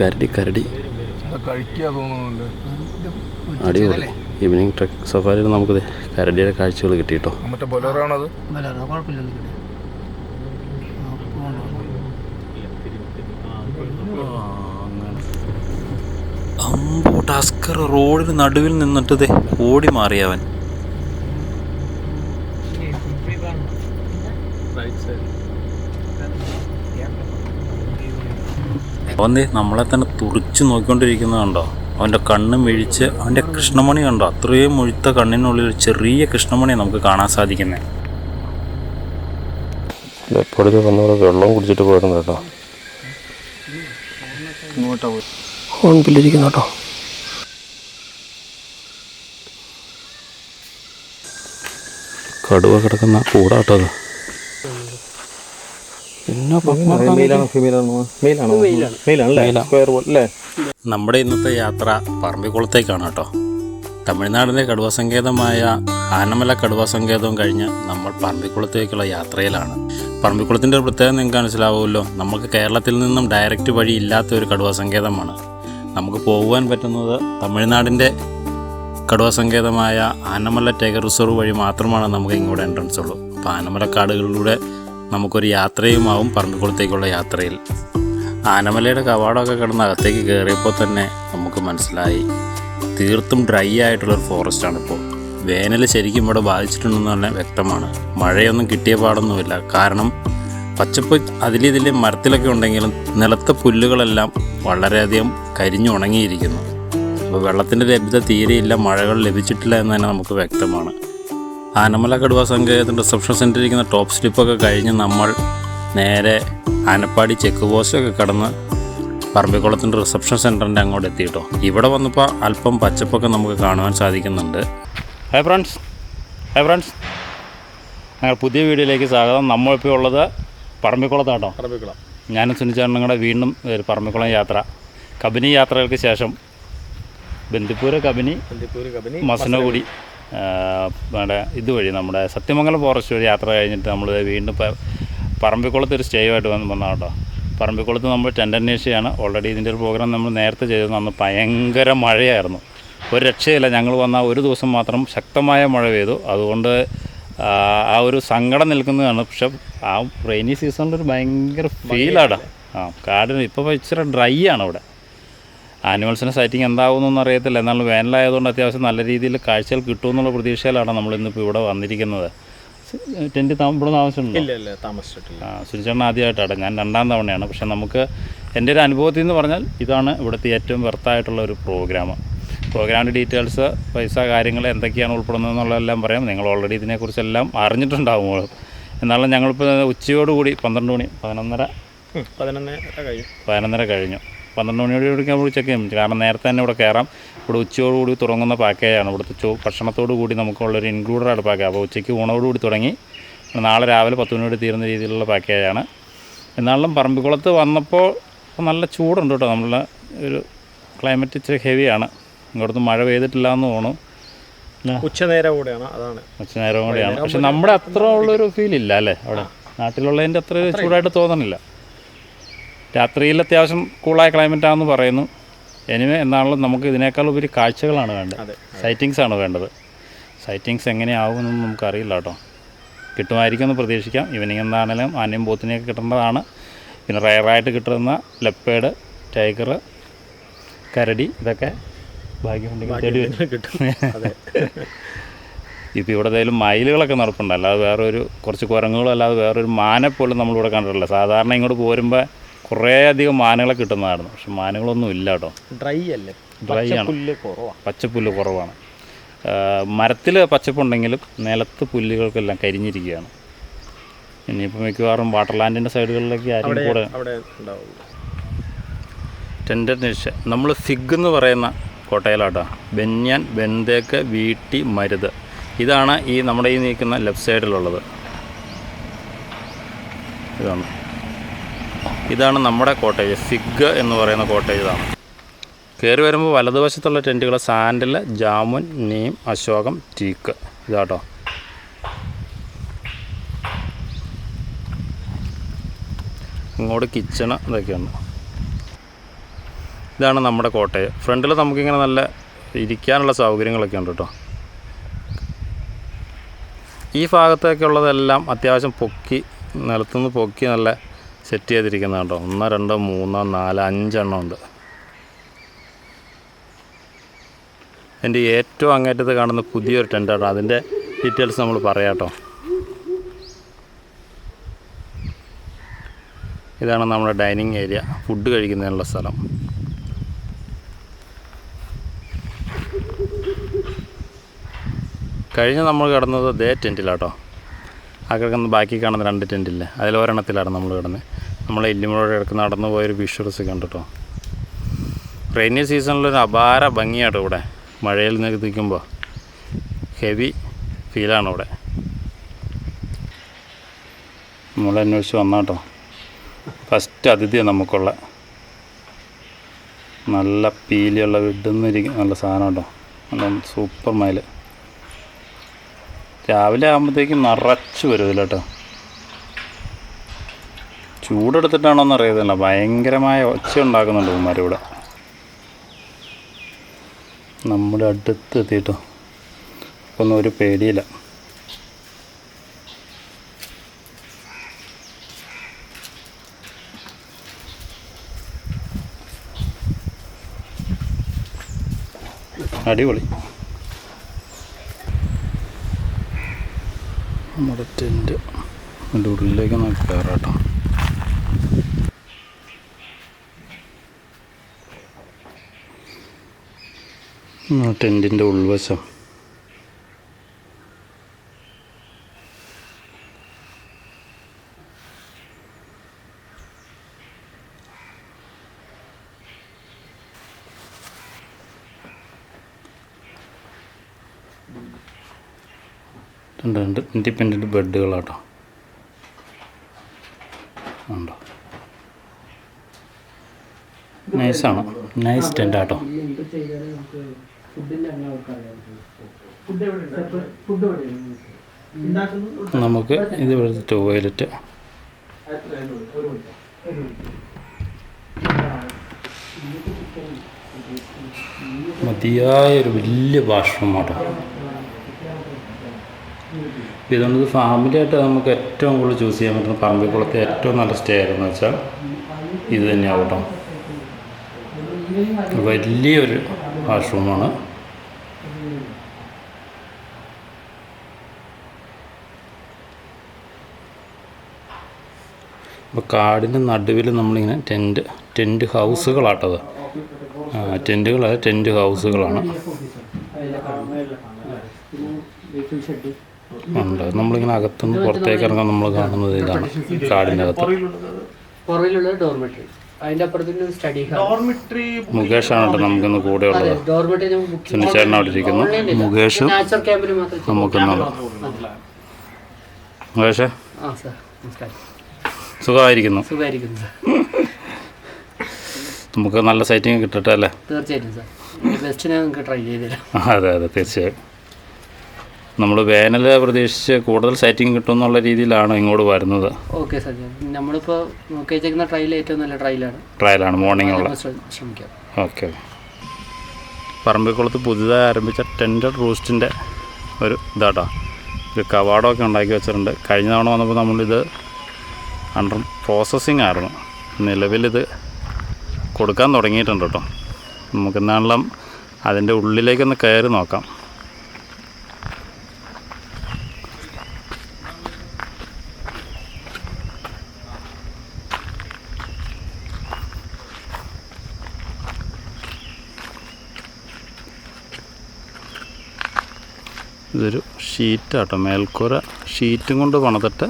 കരടി കരടി. അടിപൊളി. ഈവനിങ് ട്രക്ക് സഫാരിയിൽ നമുക്ക് കരടിയുടെ കാഴ്ചകൾ കുഴപ്പമില്ലെന്ന് കിട്ടി അമ്പോ ടസ്കർ റോഡിന് നടുവിൽ നിന്നിട്ട് ദേ ഓടി മാറിയവൻ. അവൻ നമ്മളെ തന്നെ തുറിച്ച് നോക്കിക്കൊണ്ടിരിക്കുന്നത് കണ്ടോ? അവന്റെ കണ്ണ് മിഴിച്ച് അവന്റെ കൃഷ്ണമണി കണ്ടോ? അത്രയും മുഴുത്ത കണ്ണിനുള്ളിൽ ഒരു ചെറിയ കൃഷ്ണമണി നമുക്ക് കാണാൻ സാധിക്കുന്നത് എപ്പോഴത്തെ വന്നവിടെ വെള്ളം കുടിച്ചിട്ട് പോയിരുന്നു കേട്ടോ. ഹോൺ ബില്ലിരിക്കുന്നു കേട്ടോ. കടുവ കിടക്കുന്ന കൂടാട്ടോ അത്. നമ്മുടെ ഇന്നത്തെ യാത്ര പറമ്പിക്കുളത്തേക്കാണ് കേട്ടോ. തമിഴ്നാടിന്റെ കടുവ സങ്കേതമായ ആനമല കടുവ സങ്കേതവും കഴിഞ്ഞ് നമ്മൾ പറമ്പിക്കുളത്തേക്കുള്ള യാത്രയിലാണ്. പറമ്പിക്കുളത്തിന്റെ ഒരു പ്രത്യേകത നിങ്ങൾക്ക് മനസ്സിലാവുമല്ലോ. നമുക്ക് കേരളത്തിൽ നിന്നും ഡയറക്റ്റ് വഴി ഇല്ലാത്ത ഒരു കടുവ സങ്കേതമാണ്. നമുക്ക് പോകുവാൻ പറ്റുന്നത് തമിഴ്നാടിന്റെ കടുവ സങ്കേതമായ ആനമല ടൈഗർ റിസർവ് വഴി മാത്രമാണ് നമുക്ക് ഇങ്ങോട്ട് എൻട്രൻസ് ഉള്ളൂ. അപ്പോൾ ആനമല കാടുകളിലൂടെ നമുക്കൊരു യാത്രയുമാവും പറമ്പിക്കുളത്തേക്കുള്ള യാത്രയിൽ. ആനമലയുടെ കവാടമൊക്കെ കിടന്ന് അകത്തേക്ക് കയറിയപ്പോൾ തന്നെ നമുക്ക് മനസ്സിലായി. തീർത്തും ഡ്രൈ ആയിട്ടുള്ളൊരു ഫോറസ്റ്റാണ് ഇപ്പോൾ. വേനൽ ശരിക്കും ഇവിടെ ബാധിച്ചിട്ടുണ്ടെന്ന് തന്നെ വ്യക്തമാണ്. മഴയൊന്നും കിട്ടിയ പാടൊന്നുമില്ല. കാരണം പച്ചപ്പ് അതിലിതിലെ മരത്തിലൊക്കെ ഉണ്ടെങ്കിലും നിലത്തെ പുല്ലുകളെല്ലാം വളരെയധികം കരിഞ്ഞുണങ്ങിയിരിക്കുന്നു. അപ്പോൾ വെള്ളത്തിന്റെ ലഭ്യത തീരെയില്ല മഴകൾ ലഭിച്ചിട്ടില്ല എന്ന് തന്നെ നമുക്ക് വ്യക്തമാണ്. ആനമല കടുവ സങ്കേതത്തിന്റെ റിസപ്ഷൻ സെന്ററിൽ ഇരിക്കുന്ന ടോപ്പ് സ്ലിപ്പൊക്കെ കഴിഞ്ഞ് നമ്മൾ നേരെ ആനപ്പാടി ചെക്ക് പോസ്റ്റൊക്കെ കടന്ന് പറമ്പിക്കുളത്തിന്റെ റിസപ്ഷൻ സെന്ററിന്റെ അങ്ങോട്ട് എത്തി കേട്ടോ. ഇവിടെ വന്നപ്പോൾ അല്പം പച്ചപ്പൊക്കെ നമുക്ക് കാണുവാൻ സാധിക്കുന്നുണ്ട്. ഹൈ ഫ്രണ്ട്സ് ഹൈ ഫ്രണ്ട്സ് ഞങ്ങൾ പുതിയ വീഡിയോയിലേക്ക് സ്വാഗതം. നമ്മളിപ്പോൾ ഉള്ളത് പറമ്പിക്കുളത്താട്ടോ പറമ്പിക്കുളം. ഞാനും സുനിച്ചേട്ടനും കൂടെ വീണ്ടും ഒരു പറമ്പിക്കുളം യാത്ര. കബനി യാത്രകൾക്ക് ശേഷം ബന്ദിപ്പൂര് കബനി ബന്ദിപ്പൂര് കബനി മസനഗുടി നമ്മുടെ ഇതുവഴി നമ്മുടെ സത്യമംഗലം ഫോറസ്റ്റ് വഴി യാത്ര കഴിഞ്ഞിട്ട് നമ്മൾ വീണ്ടും പറമ്പിക്കുളത്ത് ഒരു സ്റ്റേ ആയിട്ട് വന്ന് വന്നാൽ കേട്ടോ. പറമ്പിക്കുളത്ത് നമ്മൾ ടെന്റ് അന്വേഷിച്ചാണ് ഓൾറെഡി ഇതിന്റെ ഒരു പ്രോഗ്രാം നമ്മൾ നേരത്തെ ചെയ്തത് അന്ന് ഭയങ്കര മഴയായിരുന്നു. ഒരു രക്ഷയില്ല. ഞങ്ങൾ വന്ന ഒരു ദിവസം മാത്രം ശക്തമായ മഴ പെയ്തു. അതുകൊണ്ട് ആ, ആ ഒരു സങ്കടം നിൽക്കുന്നതാണ്. പക്ഷെ ആ റെയിനി സീസണിൽ ഒരു ഭയങ്കര ഫീലാണ് ആ കാടിന് ഇപ്പോൾ ഇച്ചിരി ഡ്രൈ ആണ് ഇവിടെ ആനിമൽസിന്റെ സൈറ്റിംഗ് എന്താകുമെന്നൊന്നും അറിയത്തില്ല. എന്നാലും വേനലായതുകൊണ്ട് അത്യാവശ്യം നല്ല രീതിയിൽ കാഴ്ചകൾ കിട്ടുമെന്നുള്ള പ്രതീക്ഷയിലാണ് നമ്മളിന്നിപ്പോൾ ഇവിടെ വന്നിരിക്കുന്നത്. ടെന്റ് താമ ഇവിടെ താമസിച്ചിട്ടുണ്ടോ ഇല്ല ഇല്ല താമസിച്ചിട്ടില്ല. ആ സുരിച്ചേട്ടൻ ആദ്യമായിട്ടാണ്. ഞാൻ രണ്ടാം തവണയാണ്. പക്ഷേ നമുക്ക് എന്റെ ഒരു അനുഭവത്തിൽ നിന്ന് പറഞ്ഞാൽ ഇതാണ് ഇവിടുത്തെ ഏറ്റവും വെർത്തായിട്ടുള്ള ഒരു പ്രോഗ്രാം പ്രോഗ്രാമിന്റെ ഡീറ്റെയിൽസ് പൈസ കാര്യങ്ങൾ എന്തൊക്കെയാണ് ഉൾപ്പെടുന്നതെന്നുള്ളതെല്ലാം പറയാം. നിങ്ങൾ ഓൾറെഡി ഇതിനെക്കുറിച്ചെല്ലാം അറിഞ്ഞിട്ടുണ്ടാവും. എന്നാലും ഞങ്ങളിപ്പോൾ ഉച്ചയോടുകൂടി പന്ത്രണ്ട് മണി പതിനൊന്നര പതിനൊന്നര കഴിഞ്ഞു. പതിനൊന്നര കഴിഞ്ഞു. പന്ത്രണ്ട് മണിയോട് കൂടി ചെക്ക് ചെയ്യും. കാരണം നേരത്തെ തന്നെ ഇവിടെ കയറാം. ഇവിടെ ഉച്ചയോടുകൂടി തുടങ്ങുന്ന പാക്കേജാണ് ഇവിടുത്തെ ചോ ഭക്ഷണത്തോടു കൂടി നമുക്കുള്ളൊരു ഇൻക്ലൂഡഡ് പാക്കേജ് അപ്പോൾ ഉച്ചയ്ക്ക് ഊണോടുകൂടി തുടങ്ങി. നാളെ രാവിലെ പത്ത് മണിയോട് തീരുന്ന രീതിയിലുള്ള പാക്കേജാണ് എന്നാലും പറമ്പിക്കുളത്ത് വന്നപ്പോൾ നല്ല ചൂടുണ്ട് കേട്ടോ. നമ്മളെ ഒരു ക്ലൈമറ്റ് ഇച്ചിരി ഹെവിയാണ് ഇങ്ങോട്ടൊന്നും മഴ പെയ്തിട്ടില്ല എന്ന് തോന്നുന്നു ഉച്ചനേരം കൂടെയാണ്. അതാണ്. ഉച്ച കൂടെയാണ്. കൂടിയാണ് പക്ഷെ നമ്മുടെ അത്ര ഉള്ളൊരു ഫീൽ ഇല്ല അല്ലേ അവിടെ? നാട്ടിലുള്ളതിന്റെ അത്ര ചൂടായിട്ട് തോന്നണില്ല. രാത്രിയിൽ അത്യാവശ്യം കൂളായ ക്ലൈമറ്റ് ആണെന്ന് പറയുന്നു. എനിവേ എന്നാണല്ലോ നമുക്ക് ഇതിനേക്കാൾ ഉപരി കാഴ്ചകളാണ് വേണ്ടത്. സൈറ്റിങ്സ് ആണ് വേണ്ടത്. സൈറ്റിങ്സ് എങ്ങനെയാവുമെന്നൊന്നും നമുക്കറിയില്ല കേട്ടോ. കിട്ടുമായിരിക്കും എന്ന് പ്രതീക്ഷിക്കാം. ഈവനിങ് എന്താണെങ്കിലും ആനയും പോത്തിനെയൊക്കെ കിട്ടേണ്ടതാണ്. പിന്നെ റയറായിട്ട് കിട്ടുന്ന ലെപ്പേഡ് ടൈഗർ കരടി ഇതൊക്കെ ഭാഗ്യമുണ്ടെങ്കിൽ തേടി വരും. കിട്ടും. ഇപ്പോൾ ഇവിടെ ഏതായാലും മയിലുകളൊക്കെ നടപ്പുണ്ട്. അല്ലാതെ വേറൊരു കുറച്ച് കുരങ്ങുകളും അല്ലാതെ വേറൊരു മാനെ പോലും നമ്മളിവിടെ കണ്ടിട്ടില്ല. സാധാരണ ഇങ്ങോട്ട് പോരുമ്പോൾ കുറേ അധികം മാനുകളെ കിട്ടുന്നതായിരുന്നു. പക്ഷെ മാനുകളൊന്നും ഇല്ല കേട്ടോ. ഡ്രൈ അല്ലേ? ഡ്രൈ ആണ്. പച്ചപ്പുല്ല് കുറവാണ്. മരത്തിൽ പച്ചപ്പുണ്ടെങ്കിലും നിലത്ത് പുല്ലുകൾക്കെല്ലാം കരിഞ്ഞിരിക്കുകയാണ്. ഇനിയിപ്പോൾ മിക്കവാറും വാട്ടർലാൻഡിന്റെ സൈഡുകളിലേക്ക് ആരും കൂടെ അവിടെ ഉണ്ടാവും ടെൻഡർ നിഷ നമ്മൾ സിഗ് എന്ന് പറയുന്ന കോട്ടയിലാട്ടോ. ബെന്യാൻ ബെന്തേക്ക് വീട്ടി മരുത്. ഇതാണ് ഈ നമ്മുടെ ഈ നിൽക്കുന്ന ലെഫ്റ്റ് സൈഡിലുള്ളത് ഇതാണ്. ഇതാണ് നമ്മുടെ കോട്ടേജ് ഫിഗ് എന്ന് പറയുന്ന കോട്ടേജ് ഇതാണ്. കയറി വരുമ്പോൾ വലതുവശത്തുള്ള ടെന്റുകൾ സാൻഡൽ ജാമുൻ നീം അശോകം ടീക്ക്. ഇതാട്ടോ. ഇങ്ങോട്ട് കിച്ചണ് ഇതൊക്കെയുണ്ട് ഇതാണ് നമ്മുടെ കോട്ടയം ഫ്രണ്ടിൽ നമുക്കിങ്ങനെ നല്ല ഇരിക്കാനുള്ള സൗകര്യങ്ങളൊക്കെ ഉണ്ട് കേട്ടോ. ഈ ഭാഗത്തൊക്കെ ഉള്ളതെല്ലാം അത്യാവശ്യം പൊക്കി നിലത്തുനിന്ന് പൊക്കി നല്ല സെറ്റ് ചെയ്തിരിക്കുന്നത് കേട്ടോ. ഒന്ന് രണ്ട് മൂന്ന് നാല് അഞ്ചെണ്ണം ഉണ്ട്. എന്റെ ഏറ്റവും അങ്ങേറ്റത്ത് കാണുന്ന പുതിയൊരു ടെന്റാണ് അതിന്റെ ഡീറ്റെയിൽസ് നമ്മൾ പറയാം കേട്ടോ. ഇതാണ് നമ്മുടെ ഡൈനിങ് ഏരിയ. ഫുഡ് കഴിക്കുന്നതിനുള്ള സ്ഥലം. കഴിഞ്ഞ് നമ്മൾ കിടന്നത് ദേ ടെന്റിലാട്ടോ ആ ബാക്കി കാണുന്ന രണ്ട് ടെന്റില്ലേ അതിലൊരെണ്ണത്തിലാണ് നമ്മൾ കിടന്നത്. നമ്മൾ എല്ലിമുഴ ഇടയ്ക്ക് നടന്നു പോയൊരു വിഷ്വൽസ് കണ്ടിട്ടോ? റെയിനി സീസണിലൊരു അപാര ഭംഗിയാണ് ഇവിടെ. മഴയിൽ നിൽക്കുമ്പോൾ ഹെവി ഫീലാണ് ഇവിടെ നമ്മൾ അന്വേഷിച്ച് വന്നാട്ടോ. ഫസ്റ്റ് അതിഥിയാണ് നമുക്കുള്ള. നല്ല പീലിയുള്ള വിടുന്നിരിക്കും നല്ല സാധനം കേട്ടോ നല്ല സൂപ്പർ മയിൽ രാവിലെ ആകുമ്പോഴത്തേക്കും നിറച്ച് വരും ഇതിൽ കേട്ടോ ചൂടെടുത്തിട്ടാണോന്ന് അറിയത്തില്ല ഭയങ്കരമായ ഒച്ച ഉണ്ടാക്കുന്നുണ്ട് ഉമ്മാരിവിടെ നമ്മുടെ അടുത്ത് എത്തിയിട്ടോ. ഒന്നും ഒരു പേടിയില്ല. അടിപൊളി. നമ്മുടെ ടെന്റ്. അതിന്റെ ഉള്ളിലേക്ക് നമുക്ക് കയറാട്ടോ ടെന്റിന്റെ ഉൾവശം. രണ്ട് രണ്ട് ഇൻഡിപെൻഡന്റ് ബെഡുകളാട്ടോ. ഉണ്ടോ നൈസാണ് നൈസ് ടെന്റ് ആട്ടോ നമുക്ക് ഇത് ഇവിടുത്തെ ടോയ്ലറ്റ് മതിയായ ഒരു വലിയ ഭാഷണം ആട്ടോ ഇതുകൊണ്ട് ഫാമിലി ഫാമിലിയായിട്ട് നമുക്ക് ഏറ്റവും കൂടുതൽ ചൂസ് ചെയ്യാൻ പറ്റുന്ന പറമ്പിക്കുളത്തെ ഏറ്റവും നല്ല സ്റ്റേ ആയിരുന്നു വെച്ചാൽ ഇത് തന്നെയാവട്ടോ കേട്ടോ. വലിയൊരു വാഷ്റൂമാണ് അപ്പോൾ കാടിന്റെ നടുവിൽ നമ്മളിങ്ങനെ ടെന്റ് ടെന്റ് ഹൗസുകളാട്ടത്. ടെന്റുകൾ ടെന്റ് ഹൗസുകളാണ്. ഉണ്ട്. നമ്മളിങ്ങനെ അകത്തുനിന്ന് പുറത്തേക്ക് ഇറങ്ങാൻ നമ്മൾ കാണുന്നത് ഇതാണ് കാടിന്റെ അകത്ത് പുറകിലുള്ളത് ഡോർമെട്രി അതിന്റെ അപ്പുറത്തിന് സ്റ്റഡി ഡോർമിട്രി മുകേഷാണ് കേട്ടോ നമുക്കിന്ന് കൂടെ ഉള്ളത് ഡോർമിറ്ററി സുനിച്ചേട്ടൻ അവിടെ ഇരിക്കുന്നു. മുകേഷും നാച്ചുറൽ ക്യാമ്പിൽ മാത്രം. നമുക്കിന്നുണ്ട് മുകേഷേ? ആ സാർ നമസ്കാരം. സുഖമായിരിക്കുന്നു. സുഖമായിരിക്കുന്നു സാർ നമുക്ക് നല്ല സൈറ്റിംഗ് കിട്ടട്ടെ അല്ലേ? തീർച്ചയായിട്ടും സാർ ബെസ്റ്റ് ഞാൻ നിങ്ങൾക്ക് ട്രൈ ചെയ്ത് തരാം അതെ അതെ തീർച്ചയായും. നമ്മൾ വേനൽ പ്രതീക്ഷിച്ച് കൂടുതൽ സെറ്റിംഗ് കിട്ടും എന്നുള്ള രീതിയിലാണ് ഇങ്ങോട്ട് വരുന്നത്. ഓക്കെ സർ നമ്മളിപ്പോൾ ട്രയൽ ഏറ്റവും നല്ല ട്രയലാണ് ട്രയലാണ് മോർണിംഗുള്ള ശ്രമിക്കാം ഓക്കെ പറമ്പിക്കുളത്ത് പുതുതായി ആരംഭിച്ച ടെൻഡർ റൂസ്റ്റിന്റെ ഒരു ഇതാട്ടോ. ഒരു കവാടമൊക്കെ ഉണ്ടാക്കി വെച്ചിട്ടുണ്ട്. കഴിഞ്ഞ തവണ വന്നപ്പോൾ നമ്മളിത് അണ്ടർ പ്രോസസ്സിങ് ആയിരുന്നു. നിലവിലിത് കൊടുക്കാൻ തുടങ്ങിയിട്ടുണ്ട് കേട്ടോ. നാളെ അതിന്റെ ഉള്ളിലേക്കൊന്ന് കയറി നോക്കാം. ഇതൊരു ഷീറ്റാട്ടോ മേൽക്കൂര ഷീറ്റും കൊണ്ട് പണിതിട്ട്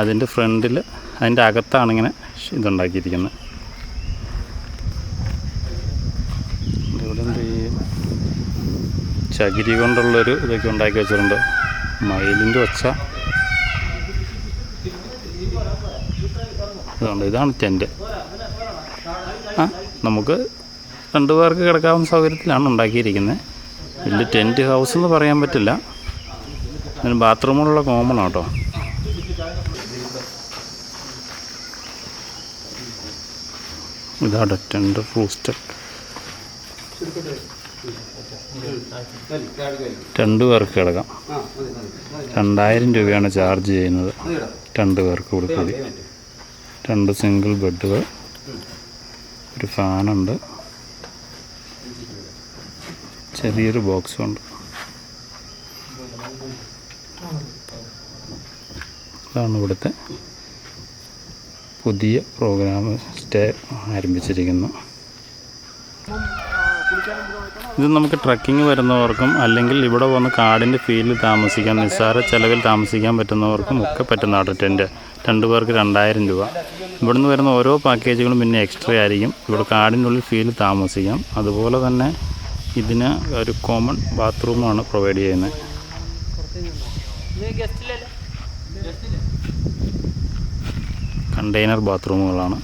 അതിന്റെ ഫ്രണ്ടിൽ അതിന്റെ അകത്താണ് ഇങ്ങനെ ഇതുണ്ടാക്കിയിരിക്കുന്നത്. ചകിരി കൊണ്ടുള്ളൊരു ഇതൊക്കെ ഉണ്ടാക്കി വെച്ചിട്ടുണ്ട്. മയിലിന്റെ ഒച്ച. ഇതുണ്ട് ഇതാണ് ടെന്റ്. ആ നമുക്ക് രണ്ടു പേർക്ക് കിടക്കാവുന്ന സൗകര്യത്തിലാണ് ഉണ്ടാക്കിയിരിക്കുന്നത്. വലിയ ടെന്റ് ഹൗസ് എന്ന് പറയാൻ പറ്റില്ല. അതിന് ബാത്റൂമുള്ള കോമൺ ആട്ടോ. ഇതാണ് ടെൻഡർ റൂസ്റ്റഡ് രണ്ട് പേർക്ക് കിടക്കാം. രണ്ടായിരം രൂപയാണ് ചാർജ് ചെയ്യുന്നത്. രണ്ട് പേർക്ക് കൊടുക്കുന്നത് രണ്ട് സിംഗിൾ ബെഡുകൾ. ഒരു ഫാനുണ്ട്. ചെറിയൊരു ബോക്സും ഉണ്ട് ഇതാണ് ഇവിടുത്തെ പുതിയ പ്രോഗ്രാം സ്റ്റേ ആരംഭിച്ചിരിക്കുന്നു. ഇത് നമുക്ക് ട്രക്കിംഗ് വരുന്നവർക്കും അല്ലെങ്കിൽ ഇവിടെ വന്ന് കാടിന്റെ ഫീൽഡിൽ താമസിക്കാൻ നിസ്സാര ചിലവിൽ താമസിക്കാൻ പറ്റുന്നവർക്കും ഒക്കെ പറ്റുന്നതാണ് ടെന്റ് രണ്ട് പേർക്ക് രണ്ടായിരം രൂപ. ഇവിടുന്ന് വരുന്ന ഓരോ പാക്കേജുകളും പിന്നെ എക്സ്ട്രാ ആയിരിക്കും. ഇവിടെ കാടിനുള്ളിൽ ഫീൽഡിൽ താമസിക്കാം. അതുപോലെ തന്നെ ഇതിന് ഒരു കോമൺ ബാത്റൂമാണ് പ്രൊവൈഡ് ചെയ്യുന്നത്. കണ്ടെയ്നർ ബാത്റൂമുകളാണ്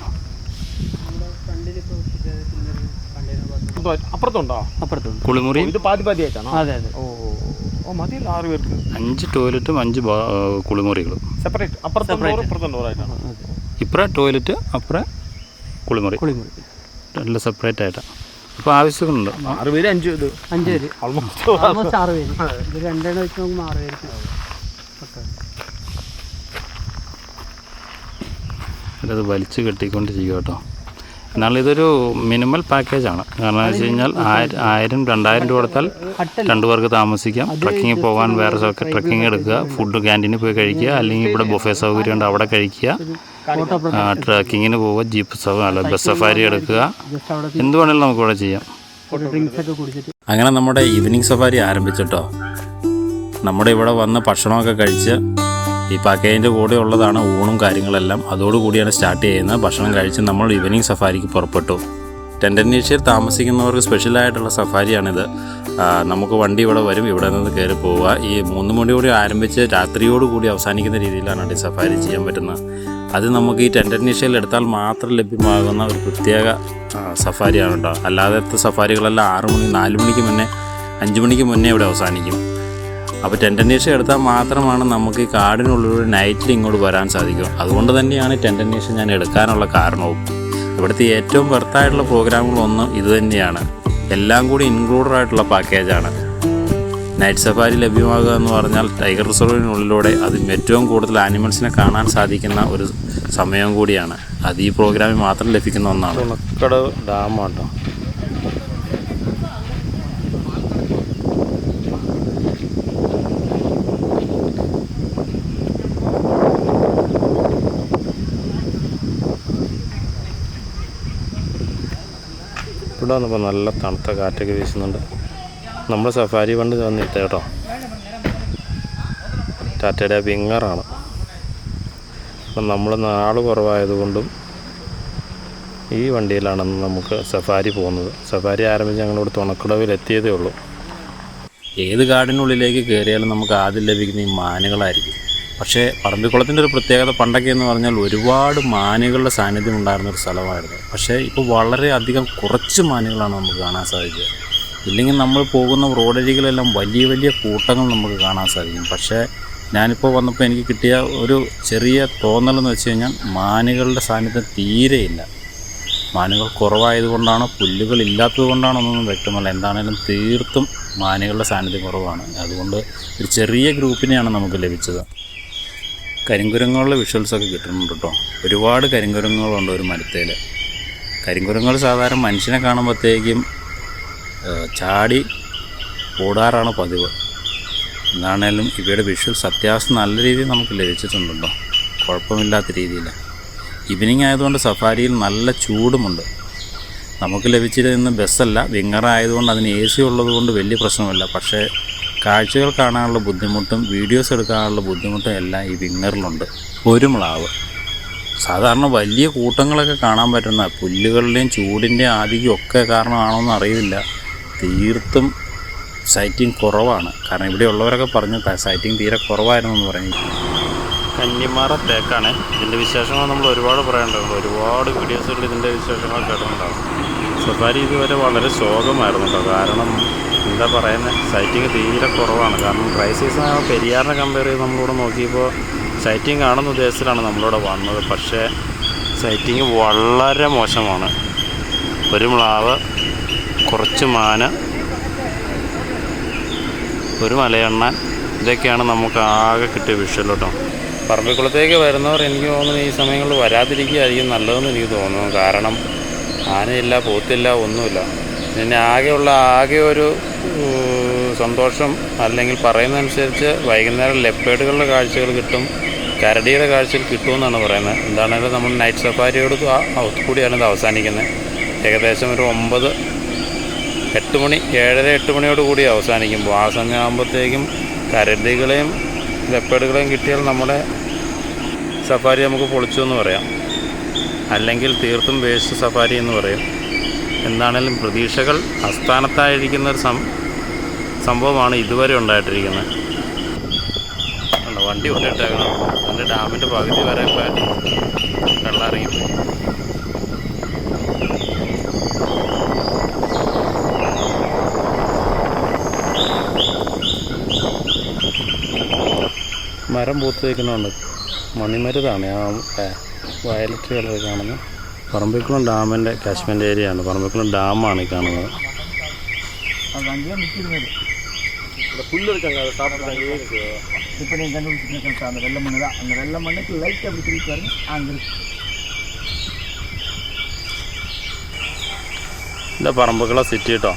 അപ്പുറത്തുണ്ടോ? അപ്പുറത്തുണ്ട്. കുളിമുറി ഇത് പാതി പാതി ആയിട്ടാണോ? അതെ അതെ. ഓ ആറ് പേർക്ക്. അഞ്ച് ടോയ്ലറ്റും അഞ്ച് കുളിമുറികളും. സെപ്പറേറ്റ് അപ്പുറത്തും ഡോർ ഇപ്പുറത്തും ഡോർ ഇപ്പറ ടോയ്ലറ്റ് അപ്പുറ കുളിമുറി. കുളിമുറി. എല്ലാം സെപ്പറേറ്റ് ആയിട്ടാണ് അപ്പോൾ ആവശ്യങ്ങളുണ്ട്. ആറ് പേര് അഞ്ച് ഇത്. അഞ്ച് പേര്. ഓൾമോസ്റ്റ് ഓൾമോസ്റ്റ് ആറ്. പേര് ഇത് രണ്ടെണ്ണം വെച്ച് നോക്കുമ്പോൾ ആറ് പേര് ഇത് അത് വലിച്ചു കെട്ടിക്കൊണ്ടിരിക്കുക കേട്ടോ. എന്നാൽ ഇതൊരു മിനിമൽ പാക്കേജാണ് കാരണം എന്ന് വെച്ച് കഴിഞ്ഞാൽ ആയിരം ആയിരം രണ്ടായിരം രൂപ കൊടുത്താൽ രണ്ടു പേർക്ക് താമസിക്കാം. ട്രക്കിങ്ങിൽ പോകാൻ വേറെ ട്രക്കിംഗ് എടുക്കുക ഫുഡ് ക്യാന്റീനിൽ പോയി കഴിക്കുക അല്ലെങ്കിൽ ഇവിടെ ബൊഫേ സൗകര്യം ഉണ്ട് അവിടെ കഴിക്കുക. ട്രക്കിങ്ങിന് പോവുക ജീപ്പ് അല്ല ബസ് സഫാരി എടുക്കുക. എന്ത് വേണമെങ്കിലും നമുക്ക് ഇവിടെ ചെയ്യാം. ഒരു ഡ്രിങ്ക്സ് ഒക്കെ കുടിച്ചിട്ട്. അങ്ങനെ നമ്മുടെ ഈവനിങ് സഫാരി ആരംഭിച്ചിട്ടോ. നമ്മുടെ ഇവിടെ വന്ന് ഭക്ഷണമൊക്കെ കഴിച്ച് ഈ പാക്കേജിന്റെ കൂടെ ഉള്ളതാണ് ഊണും കാര്യങ്ങളെല്ലാം. അതോടുകൂടിയാണ് സ്റ്റാർട്ട് ചെയ്യുന്നത്. ഭക്ഷണം കഴിച്ച് നമ്മൾ ഈവനിങ് സഫാരിക്ക് പുറപ്പെട്ടു. ടെൻഡനീഷ്യയിൽ താമസിക്കുന്നവർക്ക് സ്പെഷ്യലായിട്ടുള്ള സഫാരിയാണിത്. നമുക്ക് വണ്ടി ഇവിടെ വരും. ഇവിടെ നിന്ന് കയറി പോവുക. ഈ മൂന്ന് മണിയോടെ ആരംഭിച്ച് രാത്രിയോടുകൂടി അവസാനിക്കുന്ന രീതിയിലാണ് ഈ സഫാരി ചെയ്യാൻ പറ്റുന്നത്. അത് നമുക്ക് ഈ ടെൻഡനീഷ്യയിൽ എടുത്താൽ മാത്രം ലഭ്യമാകുന്ന ഒരു പ്രത്യേക സഫാരിയാണ് കേട്ടോ അല്ലാതെ സഫാരികളെല്ലാം ആറ് മണി നാല് മണിക്ക് മുന്നേ അഞ്ച് മണിക്ക് മുന്നേ ഇവിടെ അവസാനിക്കും. അപ്പോൾ ടെൻഡനീഷ എടുത്താൽ മാത്രമാണ് നമുക്ക് ഈ കാടിനുള്ളിലൂടെ നൈറ്റിൽ ഇങ്ങോട്ട് വരാൻ സാധിക്കും. അതുകൊണ്ട് തന്നെയാണ് ടെൻഡനീഷ ഞാൻ എടുക്കാനുള്ള കാരണവും. ഇവിടുത്തെ ഏറ്റവും വെർത്തായിട്ടുള്ള പ്രോഗ്രാമുകളൊന്നും ഇത് തന്നെയാണ്. എല്ലാം കൂടി ഇൻക്ലൂഡഡ് ആയിട്ടുള്ള പാക്കേജാണ് നൈറ്റ് സഫാരി ലഭ്യമാകുക എന്ന് പറഞ്ഞാൽ ടൈഗർ റിസർവിനുള്ളിലൂടെ അത് ഏറ്റവും കൂടുതൽ ആനിമൽസിനെ കാണാൻ സാധിക്കുന്ന ഒരു സമയം കൂടിയാണ്. അത് ഈ പ്രോഗ്രാമിൽ മാത്രം ലഭിക്കുന്ന ഒന്നാണ്. ഡാമാട്ടോ ഇവിടെ വന്നപ്പോൾ നല്ല തണുത്ത കാറ്റൊക്കെ വീശുന്നുണ്ട്. നമ്മൾ സഫാരി വണ്ടി തന്നിട്ട് കേട്ടോ. ടാറ്റയുടെ വിങ്ങറാണ്. അപ്പം നമ്മൾ നാൾ കുറവായതുകൊണ്ടും ഈ വണ്ടിയിലാണെന്ന് നമുക്ക് സഫാരി പോകുന്നത്. സഫാരി ആരംഭിച്ച് ഞങ്ങളിവിടെ തുണക്കുടവിലെത്തിയതേ ഉള്ളൂ. ഏത് കാടിനുള്ളിലേക്ക് കയറിയാലും നമുക്ക് ആദ്യം ലഭിക്കുന്ന ഈ മാനുകളായിരിക്കും. പക്ഷേ പറമ്പിക്കുളത്തിന്റെ ഒരു പ്രത്യേകത പണ്ടൊക്കെ എന്ന് പറഞ്ഞാൽ ഒരുപാട് മാനുകളുടെ സാന്നിധ്യം ഉണ്ടായിരുന്ന ഒരു സ്ഥലമായിരുന്നു. പക്ഷേ ഇപ്പോൾ വളരെയധികം കുറച്ച് മാനുകളാണ് നമുക്ക് കാണാൻ സാധിക്കുക. ഇല്ലെങ്കിൽ നമ്മൾ പോകുന്ന റോഡരികളെല്ലാം വലിയ വലിയ കൂട്ടങ്ങൾ നമുക്ക് കാണാൻ സാധിക്കും. പക്ഷേ ഞാനിപ്പോൾ വന്നപ്പോൾ എനിക്ക് കിട്ടിയ ഒരു ചെറിയ തോന്നലെന്ന് വെച്ച് കഴിഞ്ഞാൽ മാനുകളുടെ സാന്നിധ്യം തീരെയില്ല മാനുകൾ കുറവായതുകൊണ്ടാണോ പുല്ലുകൾ ഇല്ലാത്തത് കൊണ്ടാണോ എന്നൊന്നും വ്യക്തമല്ല. എന്താണേലും തീർത്തും മാനുകളുടെ സാന്നിധ്യം കുറവാണ്. അതുകൊണ്ട് ഒരു ചെറിയ ഗ്രൂപ്പിനെയാണ് നമുക്ക് ലഭിച്ചത്. കരിങ്കുരങ്ങളുടെ വിഷ്വൽസൊക്കെ കിട്ടുന്നുണ്ട് കേട്ടോ ഒരുപാട് കരിങ്കുരങ്ങളുണ്ട് ഒരു മരത്തേൽ കരിങ്കുരങ്ങൾ സാധാരണ മനുഷ്യനെ കാണുമ്പോഴത്തേക്കും ചാടി ഓടാറാണ് പതിവ്. എന്താണേലും ഇവയുടെ വിഷ്വൽസ് അത്യാവശ്യം നല്ല രീതിയിൽ നമുക്ക് ലഭിച്ചിട്ടുണ്ടല്ലോ. കുഴപ്പമില്ലാത്ത രീതിയിൽ. ഈവനിങ് ആയതുകൊണ്ട് സഫാരിയിൽ നല്ല ചൂടുമുണ്ട്. നമുക്ക് ലഭിച്ചിരുന്ന ബസ്സല്ല വിങ്ങർ ആയതുകൊണ്ട് അതിന് എ സി ഉള്ളതുകൊണ്ട് വലിയ പ്രശ്നമില്ല. പക്ഷേ കാഴ്ചകൾ കാണാനുള്ള ബുദ്ധിമുട്ടും വീഡിയോസ് എടുക്കാനുള്ള ബുദ്ധിമുട്ടും എല്ലാം ഈ വിങ്ങറിലുണ്ട് ഒരു മ്ലാവ്. സാധാരണ വലിയ കൂട്ടങ്ങളൊക്കെ കാണാൻ പറ്റുന്ന പുല്ലുകളുടെയും ചൂടിന്റെയും ആധിക്യം ഒക്കെ കാരണമാണോന്ന് അറിയില്ല. തീർത്തും സൈറ്റിംഗ് കുറവാണ്. കാരണം ഇവിടെ ഉള്ളവരൊക്കെ പറഞ്ഞു സൈറ്റിംഗ് തീരെ കുറവായിരുന്നു എന്ന് പറഞ്ഞു. കന്നിമാറ തേക്കാണ്. ഇതിന്റെ വിശേഷങ്ങൾ നമ്മൾ ഒരുപാട് പറയേണ്ടതുണ്ട് ഒരുപാട് വീഡിയോസുകൾ ഇതിന്റെ വിശേഷങ്ങൾ കേട്ടിട്ടുണ്ടാകും സഫാരി ഇതുവരെ വളരെ ശോകമായിരുന്നു കാരണം എന്താ പറയുന്നത് സൈറ്റിംഗ് തീരെ കുറവാണ്. കാരണം ഡ്രൈ സീസൺ പെരിയാറിനെ കമ്പയർ ചെയ്ത് നമ്മളിവിടെ നോക്കിയപ്പോൾ സൈറ്റിംഗ് കാണുന്ന ഉദ്ദേശത്തിലാണ് നമ്മളിവിടെ വന്നത്. പക്ഷേ സൈറ്റിംഗ് വളരെ മോശമാണ്. ഒരു മ്ലാവ് കുറച്ച് മാന ഒരു മലയെണ്ണാൻ ഇതൊക്കെയാണ് നമുക്ക് ആകെ കിട്ടിയ വിഷ്വൽ കേട്ടോ പറമ്പിക്കുളത്തേക്ക് വരുന്നവർ എനിക്ക് തോന്നുന്നു ഈ സമയങ്ങളിൽ വരാതിരിക്കുകയായിരിക്കും നല്ലതെന്ന് എനിക്ക് തോന്നുന്നു. കാരണം ആനയില്ല പോത്തില്ല ഒന്നുമില്ല. പിന്നെ ആകെയുള്ള ആകെ ഒരു സന്തോഷം അല്ലെങ്കിൽ പറയുന്നതനുസരിച്ച് വൈകുന്നേരം ലെപ്പേഡുകളുടെ കാഴ്ചകൾ കിട്ടും. കരടിയുടെ കാഴ്ചകൾ കിട്ടുമെന്നാണ് പറയുന്നത്. എന്താണെങ്കിലും നമ്മൾ നൈറ്റ് സഫാരിയോട് കൂടിയാണ് ഇത് അവസാനിക്കുന്നത്. ഏകദേശം ഒരു ഒമ്പത് എട്ട് മണി ഏഴര എട്ട് മണിയോട് കൂടി അവസാനിക്കുമ്പോൾ ആ സമയമാകുമ്പോഴത്തേക്കും കരടികളെയും ലെപ്പേഡുകളെയും കിട്ടിയാൽ നമ്മുടെ സഫാരി നമുക്ക് പൊളിച്ചു എന്ന് പറയാം. അല്ലെങ്കിൽ തീർത്തും വേസ്റ്റ് സഫാരി എന്ന് പറയും. എന്താണേലും പ്രതീക്ഷകൾ അസ്ഥാനത്തായിരിക്കുന്ന ഒരു സംഭവമാണ് ഇതുവരെ ഉണ്ടായിട്ടിരിക്കുന്നത്. വണ്ടി കൊണ്ടിട്ടേക്കണം അതിന്റെ ഡാമിന്റെ പകുതി വരെ വെള്ളം ഇറങ്ങിപ്പോയി. മരം പൂത്ത് വയ്ക്കുന്നുണ്ട് മണിമരുതാണ് ആ വ- വയലറ്റ് കളർ കാണുന്നത് പറമ്പിക്കുളം ഡാമിൻ്റെ കാശ്മീർ ഏരിയയാണ് പറമ്പിക്കുളം ഡാമാണ് ഈ കാണുന്നത് புல் இருக்காங்க அதை சாப்பிட்றாங்க இப்போ நீங்கள் கண்டுபிடிச்சிருக்கீங்க அந்த வெள்ளை மண்ணு தான் அந்த வெள்ளை மண்ணுக்கு லைட் அப்படி திருப்பி பாருங்க அங்கே இருக்கு ഇതാ പറമ്പുക്കുളം സിറ്റി കേട്ടോ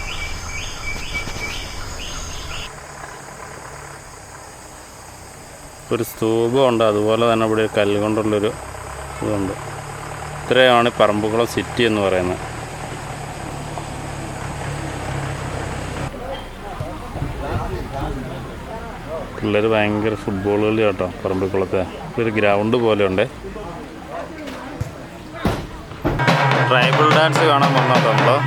ഒരു സ്തൂപമുണ്ട് അതുപോലെ തന്നെ ഇവിടെ കല്ല് കൊണ്ടുള്ളൊരു ഇതുണ്ട്. ഇത്രയാണ് പറമ്പുകുളം സിറ്റി എന്ന് പറയുന്നത്. പിള്ളേർ ഭയങ്കര ഫുട്ബോൾ കളി കേട്ടോ പറമ്പിക്കുളത്തെ ഒരു ഗ്രൗണ്ട് പോലെയുണ്ട്. ട്രൈബൽ ഡാൻസ് കാണാൻ വന്നോ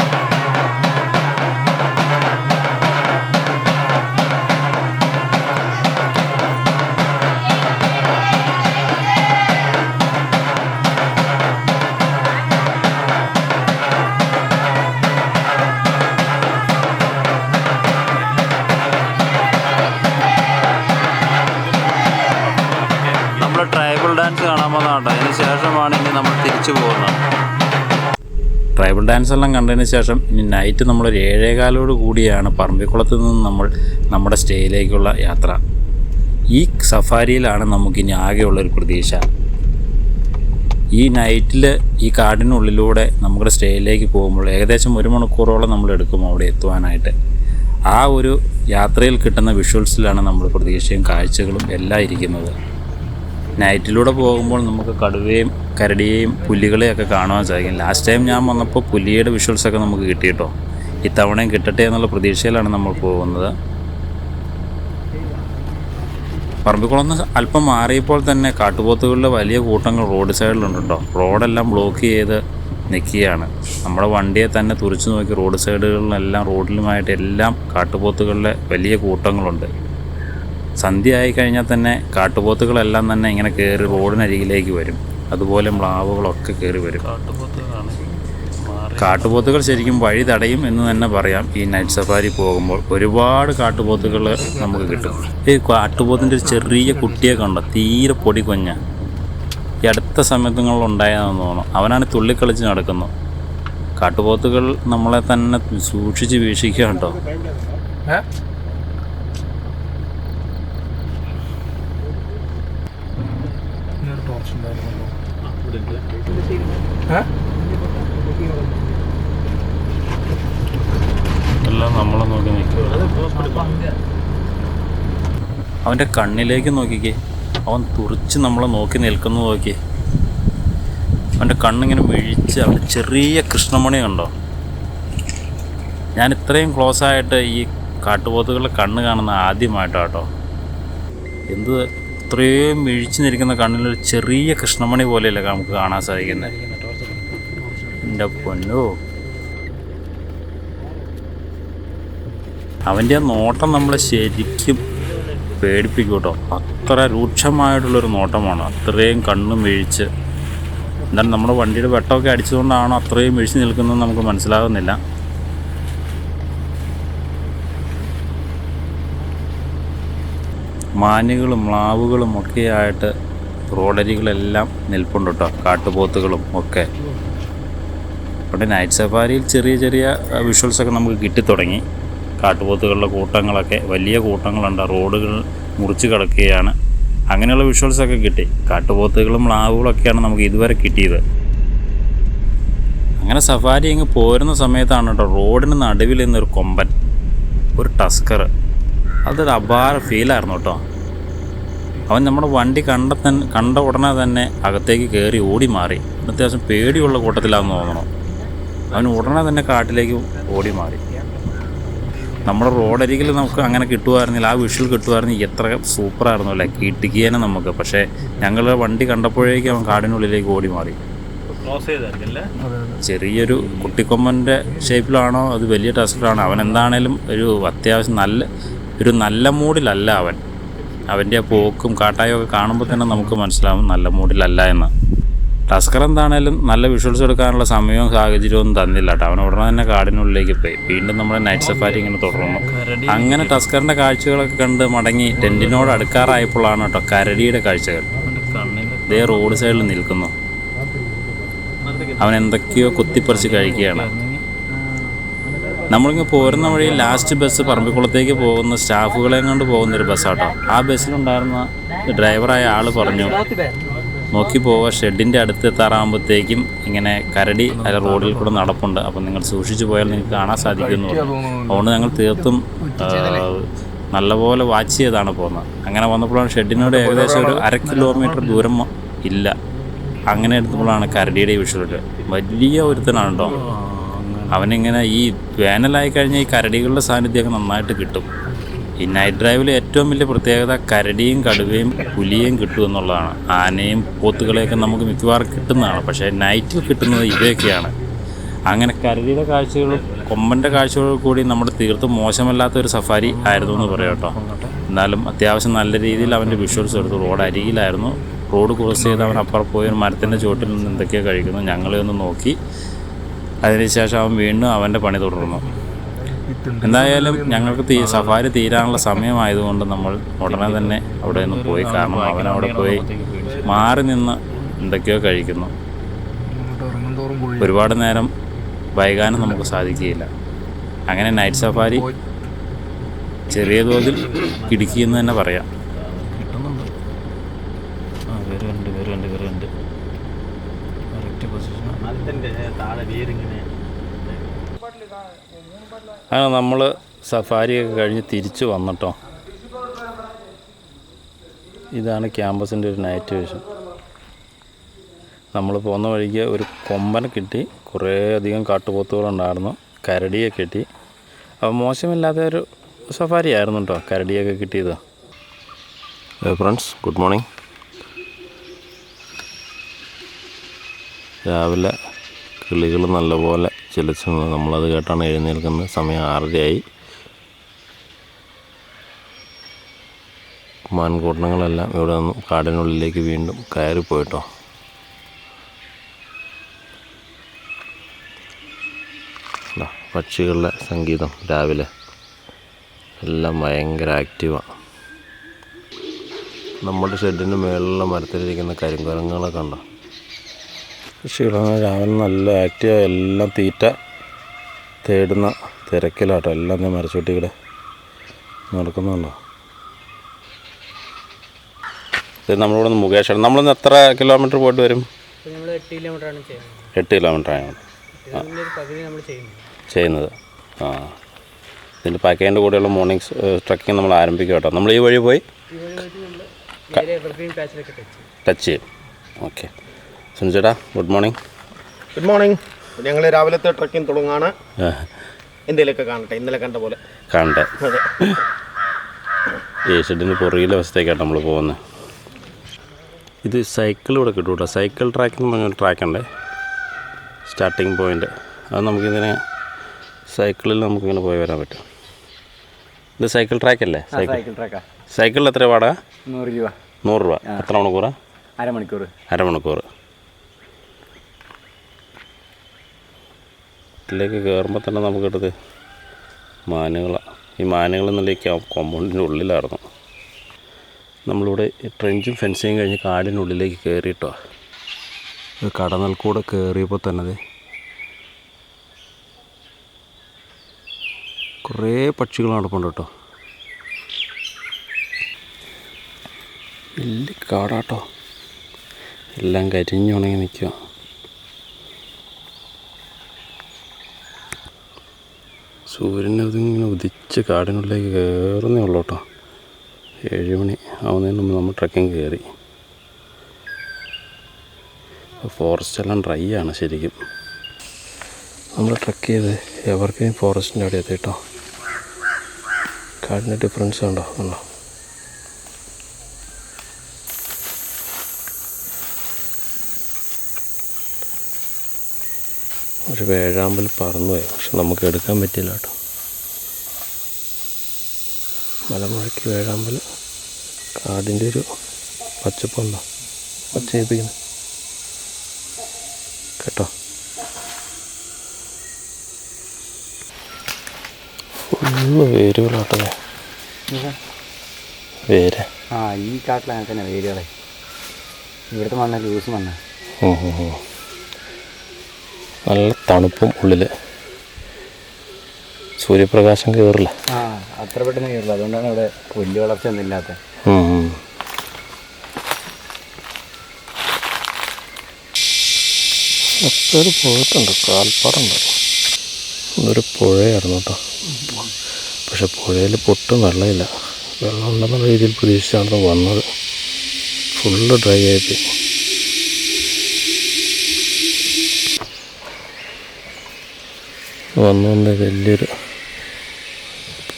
ട്രൈബൽ ഡാൻസ് എല്ലാം കണ്ടതിന് ശേഷം ഇനി നൈറ്റ് നമ്മളൊരു ഏഴേകാലോട് കൂടിയാണ് പറമ്പിക്കുളത്ത് നിന്ന് നമ്മൾ നമ്മുടെ സ്റ്റേയിലേക്കുള്ള യാത്ര. ഈ സഫാരിയിലാണ് നമുക്കിനി ആകെയുള്ളൊരു പ്രതീക്ഷ. ഈ നൈറ്റിൽ ഈ കാടിനുള്ളിലൂടെ നമ്മുടെ സ്റ്റേയിലേക്ക് പോകുമ്പോൾ ഏകദേശം ഒരു മണിക്കൂറോളം നമ്മൾ എടുക്കും അവിടെ എത്തുവാനായിട്ട്. ആ ഒരു യാത്രയിൽ കിട്ടുന്ന വിഷ്വൽസിലാണ് നമ്മൾ പ്രതീക്ഷയും കാഴ്ചകളും എല്ലാം ഇരിക്കുന്നത്. നൈറ്റിലൂടെ പോകുമ്പോൾ നമുക്ക് കടുവയും കരടിയെയും പുലികളെയൊക്കെ കാണുവാൻ സാധിക്കും. ലാസ്റ്റ് ടൈം ഞാൻ വന്നപ്പോൾ പുലിയുടെ വിഷ്വൽസൊക്കെ നമുക്ക് കിട്ടിയിട്ടോ? ഇത്തവണയും കിട്ടട്ടെ എന്നുള്ള പ്രതീക്ഷയിലാണ് നമ്മൾ പോകുന്നത്. പറമ്പിക്കുളം അല്പം മാറിയപ്പോൾ തന്നെ കാട്ടുപോത്തുകളുടെ വലിയ കൂട്ടങ്ങൾ റോഡ് സൈഡിലുണ്ട് റോഡെല്ലാം ബ്ലോക്ക് ചെയ്ത് നിൽക്കുകയാണ് നമ്മുടെ വണ്ടിയെ തന്നെ തുറച്ചു നോക്കി റോഡ് സൈഡുകളിലെല്ലാം റോഡിലുമായിട്ട് എല്ലാം കാട്ടുപോത്തുകളുടെ വലിയ കൂട്ടങ്ങളുണ്ട്. സന്ധ്യ ആയി കഴിഞ്ഞാൽ തന്നെ കാട്ടുപോത്തുകളെല്ലാം തന്നെ ഇങ്ങനെ കയറി റോഡിനരികിലേക്ക് വരും. അതുപോലെ മ്ലാവുകളൊക്കെ കയറി വരും. കാട്ടുപോത്തുകൾ ശരിക്കും വഴി തടയും എന്ന് തന്നെ പറയാം. ഈ നൈറ്റ് സഫാരി പോകുമ്പോൾ ഒരുപാട് കാട്ടുപോത്തുകൾ നമുക്ക് കിട്ടും. ഈ കാട്ടുപോത്തിന്റെ ഒരു ചെറിയ കുട്ടിയെ കണ്ട? തീരെ പൊടി കൊഞ്ഞ. ഈ അടുത്ത സമയത്തുങ്ങളിൽ ഉണ്ടായതെന്ന് തോന്നുന്നു. അവനാണ് തുള്ളിക്കളിച്ച് നടക്കുന്നത്. കാട്ടുപോത്തുകൾ നമ്മളെ തന്നെ സൂക്ഷിച്ച് വീക്ഷിക്കുക കേട്ടോ. എല്ലാം നമ്മളെ നോക്കി നിൽക്കുക. അവന്റെ കണ്ണിലേക്ക് നോക്കിക്കേ. അവൻ തുറിച്ച് നമ്മളെ നോക്കി നിൽക്കുന്നു നോക്കി അവന്റെ കണ്ണിങ്ങനെ മിഴിച്ച് അവന്റെ ചെറിയ കൃഷ്ണമണി കണ്ടോ? ഞാൻ ഇത്രയും ക്ലോസ് ആയിട്ട് ഈ കാട്ടുപോത്തുകളുടെ കണ്ണ് കാണുന്ന ആദ്യമായിട്ടാട്ടോ. എന്ത് ഇത്രയും ഇഴിച്ചു നിൽക്കുന്ന കണ്ണിലൊരു ചെറിയ കൃഷ്ണമണി പോലെയല്ല നമുക്ക് കാണാൻ സാധിക്കുന്നത്? എന്റെ പൊന്നോ. അവന്റെ ആ നോട്ടം നമ്മളെ ശരിക്കും പേടിപ്പിക്കും കേട്ടോ. അത്ര രൂക്ഷമായിട്ടുള്ളൊരു നോട്ടമാണ്. അത്രയും കണ്ണും വീഴ്ച് എന്തായാലും നമ്മുടെ വണ്ടിയുടെ വെട്ടമൊക്കെ അടിച്ചുകൊണ്ടാണോ അത്രയും വീഴ്ച നിൽക്കുന്നത് നമുക്ക് മനസ്സിലാകുന്നില്ല. മാനുകളും മ്ലാവുകളും ഒക്കെയായിട്ട് റോഡരികളെല്ലാം നിൽപ്പുണ്ട് കേട്ടോ കാട്ടുപോത്തുകളും ഒക്കെ. അവിടെ നൈറ്റ് സഫാരിയിൽ ചെറിയ ചെറിയ വിഷ്വൽസൊക്കെ നമുക്ക് കിട്ടിത്തുടങ്ങി കാട്ടുപോത്തുകളുടെ കൂട്ടങ്ങളൊക്കെ വലിയ കൂട്ടങ്ങളുണ്ട് റോഡുകൾ മുറിച്ച് കിടക്കുകയാണ്. അങ്ങനെയുള്ള വിഷ്വൽസൊക്കെ കിട്ടി. കാട്ടുപോത്തുകളും മ്ലാവുകളൊക്കെയാണ് നമുക്ക് ഇതുവരെ കിട്ടിയത്. അങ്ങനെ സഫാരി അങ്ങ് പോരുന്ന സമയത്താണ് കേട്ടോ റോഡിന് നടുവിൽ നിന്നൊരു കൊമ്പൻ ഒരു ടസ്കർ അതൊരു അപാര ഫീലായിരുന്നു കേട്ടോ. അവൻ നമ്മുടെ വണ്ടി കണ്ട കണ്ട ഉടനെ തന്നെ അകത്തേക്ക് കയറി ഓടി മാറി. അത്യാവശ്യം പേടിയുള്ള കൂട്ടത്തിലാണെന്ന് തോന്നണം. അവൻ ഉടനെ തന്നെ കാട്ടിലേക്ക് ഓടി മാറി. നമ്മുടെ റോഡരികിൽ നമുക്ക് അങ്ങനെ കിട്ടുമായിരുന്നില്ല ആ വിഷ്വൽ കിട്ടുമായിരുന്നെങ്കിൽ എത്ര സൂപ്പറായിരുന്നു അല്ലേ? കിട്ടിക്കിയേനെ നമുക്ക്. പക്ഷേ ഞങ്ങൾ വണ്ടി കണ്ടപ്പോഴേക്കും അവൻ കാടിനുള്ളിലേക്ക് ഓടി മാറി. ചെറിയൊരു കുട്ടിക്കൊമ്പന്റെ ഷേപ്പിലാണോ അത് വലിയ ടസ്റ്റിലാണോ അവൻ എന്താണേലും ഒരു അത്യാവശ്യം നല്ല ഒരു നല്ല മൂഡിലല്ല അവൻ. അവന്റെ പോക്കും കാട്ടായും ഒക്കെ കാണുമ്പോൾ തന്നെ നമുക്ക് മനസ്സിലാവും നല്ല മൂഡിലല്ല എന്ന്. ടസ്കർ എന്താണേലും നല്ല വിഷ്വൽസ് എടുക്കാനുള്ള സമയവും സാഹചര്യവും തന്നില്ല കേട്ടോ. അവൻ ഉടനെ തന്നെ കാടിനുള്ളിലേക്ക് പോയി. വീണ്ടും നമ്മുടെ നൈറ്റ് സഫാരി ഇങ്ങനെ തുടർന്നു. അങ്ങനെ ടസ്കറിന്റെ കാഴ്ചകളൊക്കെ കണ്ട് മടങ്ങി ടെന്റിനോട് അടുക്കാറായപ്പോഴാണ് കേട്ടോ കരടിയുടെ കാഴ്ചകൾ. ഇതേ റോഡ് സൈഡിൽ നിൽക്കുന്നു. അവൻ എന്തൊക്കെയോ കുത്തിപ്പറിച്ച് കഴിക്കുകയാണ്. നമ്മളിങ്ങ് പോരുന്ന വഴി ലാസ്റ്റ് ബസ് പറമ്പിക്കുളത്തേക്ക് പോകുന്ന സ്റ്റാഫുകളെയും കൊണ്ട് പോകുന്ന ഒരു ബസ്സാട്ടോ ആ ബസ്സിലുണ്ടായിരുന്ന ഡ്രൈവറായ ആൾ പറഞ്ഞു നോക്കി പോവുക ഷെഡിന്റെ അടുത്ത് എത്താറാകുമ്പോഴത്തേക്കും ഇങ്ങനെ കരടി അല്ല റോഡിൽ കൂടെ നടപ്പുണ്ട്. അപ്പം നിങ്ങൾ സൂക്ഷിച്ചു പോയാൽ നിങ്ങൾക്ക് കാണാൻ സാധിക്കുന്നു അതുകൊണ്ട് ഞങ്ങൾ തീർത്തും നല്ലപോലെ വാച്ച് ചെയ്താണ് പോകുന്നത്. അങ്ങനെ വന്നപ്പോഴാണ് ഷെഡിനോട് ഏകദേശം ഒരു അര കിലോമീറ്റർ ദൂരം ഇല്ല. അങ്ങനെ എടുത്തപ്പോഴാണ് കരടിയുടെ വിഷ്വൽ വലിയ ഒരുത്തനാണ് കേട്ടോ അവനിങ്ങനെ ഈ വേനലായി കഴിഞ്ഞാൽ ഈ കരടികളുടെ സാന്നിധ്യമൊക്കെ നന്നായിട്ട് കിട്ടും. ഈ നൈറ്റ് ഡ്രൈവിൽ ഏറ്റവും വലിയ പ്രത്യേകത കരടിയും കടുവയും പുലിയും കിട്ടും എന്നുള്ളതാണ്. ആനയും പോത്തുകളെയൊക്കെ നമുക്ക് മിക്കവാറും കിട്ടുന്നതാണ്. പക്ഷേ നൈറ്റിൽ കിട്ടുന്നത് ഇവയൊക്കെയാണ്. അങ്ങനെ കരടിയുടെ കാഴ്ചകളും കൊമ്പന്റെ കാഴ്ചകളും കൂടി നമ്മുടെ തീർത്തും മോശമല്ലാത്ത ഒരു സഫാരി ആയിരുന്നു എന്ന് പറയാം കേട്ടോ. എന്നാലും അത്യാവശ്യം നല്ല രീതിയിൽ അവന്റെ വിഷ്വൽസ് എടുത്തു. റോഡ് അരികിലായിരുന്നു. റോഡ് ക്രോസ് ചെയ്ത് അവൻ അപ്പുറം പോയി ഒരു മരത്തിന്റെ ചുവട്ടിൽ നിന്ന് എന്തൊക്കെയോ കഴിക്കുന്നു. ഞങ്ങളെ ഒന്ന് നോക്കി. അതിനുശേഷം അവൻ വീണ്ടും അവന്റെ പണി തുടർന്നു. എന്തായാലും ഞങ്ങൾക്ക് തീ സഫാരി തീരാനുള്ള സമയമായതുകൊണ്ട് നമ്മൾ ഉടനെ തന്നെ അവിടെ നിന്ന് പോയി കാരണം അവൻ അവിടെ പോയി മാറി നിന്ന് എന്തൊക്കെയോ കഴിക്കുന്നു. ഒരുപാട് നേരം വൈകാനും നമുക്ക് സാധിക്കുകയില്ല. അങ്ങനെ നൈറ്റ് സഫാരി ചെറിയ തോതിൽ ഇടുക്കിയെന്ന് തന്നെ പറയാം. അങ്ങനെ നമ്മൾ സഫാരിയൊക്കെ കഴിഞ്ഞ് തിരിച്ചു വന്നിട്ടോ. ഇതാണ് ക്യാമ്പസിന്റെ ഒരു നൈറ്റ് വിഷൻ നമ്മൾ പോകുന്ന വഴിക്ക് ഒരു കൊമ്പൻ കിട്ടി. കുറേ അധികം കാട്ടുപോത്തുകളുണ്ടായിരുന്നു. കരടിയെ കിട്ടി. അപ്പോൾ മോശമില്ലാത്ത ഒരു സഫാരി ആയിരുന്നു കേട്ടോ കരടിയൊക്കെ കിട്ടിയത്. ഫ്രണ്ട്സ് ഗുഡ് മോർണിംഗ് രാവിലെ കിളികൾ നല്ലപോലെ ചിലച്ചു നമ്മളത് കേട്ടാണ് എഴുന്നേൽക്കുന്നത്. സമയം ആറരയായി. മാൻകൂട്ടങ്ങളെല്ലാം ഇവിടെ നിന്നും കാടിനുള്ളിലേക്ക് വീണ്ടും കയറി പോയിട്ടോ. ദാ പക്ഷികളുടെ സംഗീതം രാവിലെ. എല്ലാം ഭയങ്കര ആക്റ്റീവാണ് നമ്മുടെ ഷെഡിന് മേളിലുള്ള മരത്തിലിരിക്കുന്ന കരിങ്കുരങ്ങളൊക്കെ ഉണ്ടോ കൃഷികളാണ്. രാവിലെ നല്ല ആക്റ്റീവ് എല്ലാം തീറ്റ തേടുന്ന തിരക്കിലാട്ടോ. എല്ലാം ഞാൻ മരച്ചോട്ടിയുടെ നടക്കുന്നുണ്ടോ? ഇത് നമ്മളിവിടെ നിന്ന് മുകേഷാണ് നമ്മളിന്ന് എത്ര കിലോമീറ്റർ പോയിട്ട് വരും? എട്ട് കിലോമീറ്റർ ആണ് ചെയ്യുന്നത്. ആ. ഇതിന്റെ പാക്കേജിന്റെ കൂടെയുള്ള മോർണിംഗ് ട്രക്കിങ് നമ്മൾ ആരംഭിക്കും കേട്ടോ. നമ്മൾ ഈ വഴി പോയി ടച്ച് ചെയ്യും. ഓക്കെ സുനിച്ചേട്ടാ ഗുഡ് മോർണിംഗ് ഗുഡ് മോർണിംഗ് ഞങ്ങൾ രാവിലത്തെ ട്രക്കിംഗ് തുടങ്ങാണ്. എന്തെങ്കിലുമൊക്കെ കാണട്ടെ ഇന്നലെ കണ്ട പോലെ. കാണട്ടെ അതെ. ഈ ഷെഡിന് പുറകിലെ അവസ്ഥയ്ക്കാണ് നമ്മൾ പോകുന്നത് ഇത് സൈക്കിൾ ഇവിടെ കിട്ടും കേട്ടോ. സൈക്കിൾ ട്രാക്കിംഗ് എന്ന് പറഞ്ഞ ട്രാക്കുണ്ട് സ്റ്റാർട്ടിങ് പോയിന്റ് അത് നമുക്കിങ്ങനെ സൈക്കിളിൽ നമുക്കിങ്ങനെ പോയി വരാൻ പറ്റും. ഇത് സൈക്കിൾ ട്രാക്ക് അല്ലേ? സൈക്കിൾ ട്രാക്കാ സൈക്കിളിൽ എത്ര വാടക നൂറ് രൂപ. നൂറ് രൂപ. എത്ര മണിക്കൂറാ? അരമണിക്കൂർ അരമണിക്കൂർ കാട്ടിലേക്ക് കയറുമ്പോൾ തന്നെ നമുക്കിടത് മാനുകളാണ് ഈ മാനുകളെന്നുള്ള ഈ കോമ്പൗണ്ടിന്റെ ഉള്ളിലായിരുന്നു. നമ്മളിവിടെ ട്രെഞ്ചും ഫെൻസിങ് കഴിഞ്ഞ് കാടിനുള്ളിലേക്ക് കയറിയിട്ടോ കടന്നൽ കൂടെ കയറിയപ്പോൾ തന്നെ കുറേ പക്ഷികൾ നടപ്പുണ്ട് കേട്ടോ. വലിയ കാടാട്ടോ. എല്ലാം കരിഞ്ഞുണങ്ങി നിൽക്കുക സൂര്യൻ അതിങ്ങനെ ഉദിച്ച് കാടിനുള്ളിലേക്ക് കയറുന്നേ ഉള്ളൂ കേട്ടോ. ഏഴ് മണി ആവുന്നതിന് മുമ്പ് നമ്മൾ ട്രക്കിങ് കയറി. ഫോറസ്റ്റ് എല്ലാം ഡ്രൈ ആണ് ശരിക്കും. നമ്മൾ ട്രക്ക് ചെയ്ത് എവർഗ്രീൻ ഫോറസ്റ്റിന്റെ അവിടെ എത്തി കേട്ടോ. കാടിന്റെ ഡിഫറൻസ് ഉണ്ടോ ഉണ്ടോ വേഴാമ്പൽ പറന്നുപോയി. പക്ഷെ നമുക്ക് എടുക്കാൻ പറ്റില്ല കേട്ടോ. മലമുഴക്കി വേഴാമ്പൽ കാടിന്റെ ഒരു പച്ചപ്പുണ്ടോ പച്ചയിപ്പിക്കുന്നു കേട്ടോ? ഫുള്ള് വേരുകളാട്ടത് വേര്. ആ ഈ അങ്ങനെ തന്നെ വേരുകളെ. ഇവിടുത്തെ മണ്ണ ലൂസ് മണ്ണ. ഓ ഓ ഉം. നല്ല തണുപ്പും ഉള്ളിൽ. സൂര്യപ്രകാശം കേറില്ല. അത്ര പെട്ടെന്ന് കേറില്ല. അതുകൊണ്ടാണ് ഇവിടെ പുല്ല് വളർച്ച ഒന്നും ഇല്ലാത്ത. എപ്പോഴും പോയിട്ടുണ്ട് കാൽപ്പാടുണ്ട്. ഒരു പുഴയായിരുന്നു കേട്ടോ. പക്ഷെ പുഴയിൽ പൊട്ടും വെള്ളമില്ല. വെള്ളം ഉണ്ടെന്നുള്ള രീതിയിൽ പ്രതീക്ഷിച്ചാണ് വന്നത്. ഫുള്ള് ഡ്രൈ ആയിപ്പോയി വന്നു വന്ന് വലിയൊരു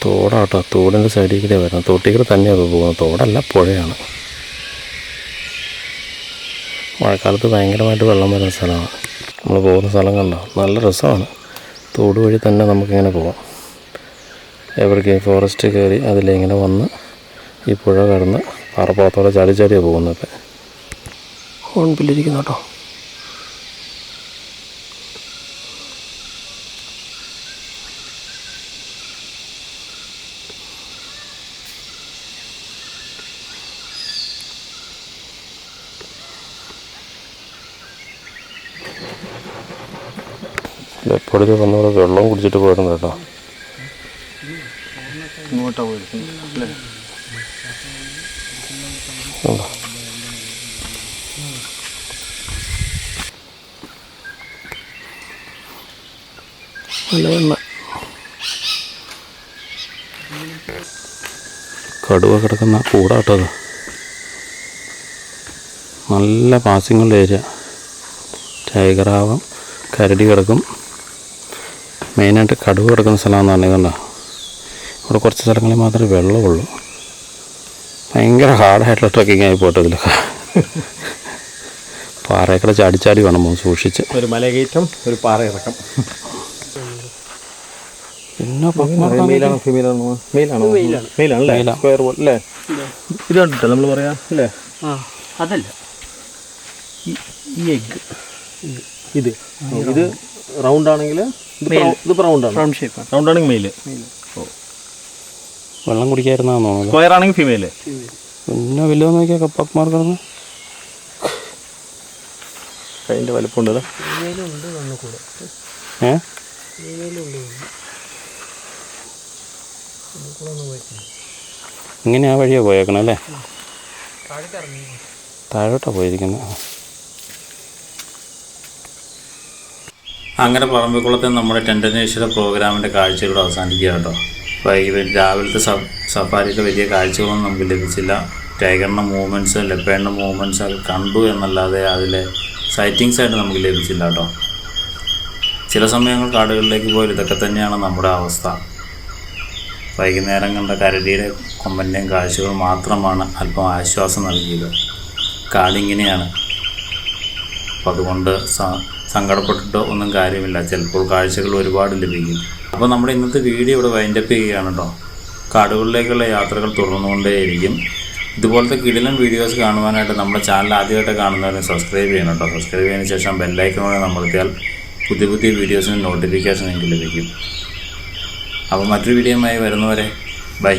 തോടാട്ടോ. തോടിന്റെ സൈഡിൽ കൂടെ വരണം തോട്ടിൽ കൂടെ തന്നെയാണ് പോകുന്നത്. തോടല്ല പുഴയാണ്. മഴക്കാലത്ത് ഭയങ്കരമായിട്ട് വെള്ളം വരുന്ന സ്ഥലമാണ്. നമ്മൾ പോകുന്ന സ്ഥലം കണ്ടോ? നല്ല രസമാണ്. തോട് വഴി തന്നെ നമുക്കിങ്ങനെ പോകാം എവിടേക്കും ഫോറസ്റ്റ് കയറി അതിലിങ്ങനെ വന്ന് ഈ പുഴ കടന്ന് പാറപ്പുറത്തോടെ ചാടി ചാടിയാണ് പോകുന്നത് ഹോൺ ബില്ലിരിക്കുന്നു കേട്ടോ. എപ്പോഴും വന്നവിടെ വെള്ളം കുടിച്ചിട്ട് പോയിരുന്നു കേട്ടോ. ഇങ്ങോട്ടാ? നല്ല കടുവ കിടക്കുന്ന കൂടാട്ടത് നല്ല പാസിങ്ങുള്ള ഏരിയ. ടൈഗറാവും കരടി കിടക്കും. മെയിനായിട്ട് കടുവ കിടക്കുന്ന സ്ഥലമാണെന്നാണ് കണ്ടോ ഇവിടെ കുറച്ച് സ്ഥലങ്ങളിൽ മാത്രമേ വെള്ളമുള്ളൂ. ഭയങ്കര ഹാർഡായിട്ടുള്ള ട്രക്കിംഗ് ആയി പോട്ടെ ഇതിലൊക്കെ. പാറയൊക്കെ ചാടി ചാടി വേണം സൂക്ഷിച്ച്. ഒരു മലകയറ്റം ഒരു പാറ ഇറക്കം. പിന്നെ മെയിലാണോ ഫീമെയിലാണോ മെയിലാണോ മെയിലാണല്ലേ സ്ക്വയർ പോലെ അല്ലേ? ഇത് കണ്ടിട്ടോ നമ്മൾ പറയാം? അല്ലേ? ആ അതല്ല. ഈ എഗ് ഇത് ഇത് റൗണ്ട് ആണെങ്കിൽ ഇത് റൗണ്ട് ഷേപ്പാണ് ഓ. വെള്ളം കുടിക്കായിരുന്നാന്ന് തോന്നുന്നത് സ്ക്വയർ ആണെങ്കിൽ ഫീമെയിൽ പിന്നെ വലിയ നോക്കിയാൽ കപ്പമാർ കിടന്ന്. അതിന്റെ വലിപ്പമുണ്ട് ഏ? ഇങ്ങനെ ആ വഴിയാണ് പോയേക്കണല്ലേ താഴോട്ടാണ് പോയിരിക്കുന്നത് അങ്ങനെ പറമ്പിക്കുളത്തെ നമ്മുടെ ടെൻഡനേശ്വര പ്രോഗ്രാമിന്റെ കാഴ്ചകൾ അവസാനിക്കുക കേട്ടോ. വൈകിട്ട് രാവിലത്തെ സഫ് സഫാരിയുടെ വലിയ കാഴ്ചകളൊന്നും നമുക്ക് ലഭിച്ചില്ല. ടൈഗറിന്റെ മൂവ്മെന്റ്സ് ലെപ്പേന്റെ മൂവ്മെന്റ്സ് ഒക്കെ കണ്ടു എന്നല്ലാതെ അതിലെ സൈറ്റിങ്സ് ആയിട്ട് നമുക്ക് ലഭിച്ചില്ല കേട്ടോ. ചില സമയങ്ങൾ കാടുകളിലേക്ക് പോയാൽ ഇതൊക്കെ തന്നെയാണ് നമ്മുടെ അവസ്ഥ. വൈകുന്നേരം കണ്ട കരടിയുടെ കൊമ്പന്റെയും കാഴ്ചകൾ മാത്രമാണ് അല്പം ആശ്വാസം നൽകിയത്. കാടിങ്ങനെയാണ്. അപ്പം അതുകൊണ്ട് സങ്കടപ്പെട്ടിട്ടോ ഒന്നും കാര്യമില്ല. ചിലപ്പോൾ കാഴ്ചകൾ ഒരുപാട് ലഭിക്കും. അപ്പോൾ നമ്മുടെ ഇന്നത്തെ വീഡിയോ ഇവിടെ വൈൻഡപ്പ് ചെയ്യുകയാണ് കേട്ടോ. കാടുകളിലേക്കുള്ള യാത്രകൾ തുടർന്നുകൊണ്ടേയിരിക്കും. ഇതുപോലത്തെ കിടിലൻ വീഡിയോസ് കാണുവാനായിട്ട് നമ്മുടെ ചാനൽ ആദ്യമായിട്ട് കാണുന്നവരെ സബ്സ്ക്രൈബ് ചെയ്യണം കേട്ടോ. സബ്സ്ക്രൈബ് ചെയ്തതിന് ശേഷം ബെല്ലൈക്കണോടെ നമ്മളെത്തിയാൽ പുതിയ പുതിയ വീഡിയോസിന് നോട്ടിഫിക്കേഷൻ എനിക്ക് ലഭിക്കും. അപ്പോൾ മറ്റൊരു വീഡിയോയുമായി വരുന്നവരെ ബൈ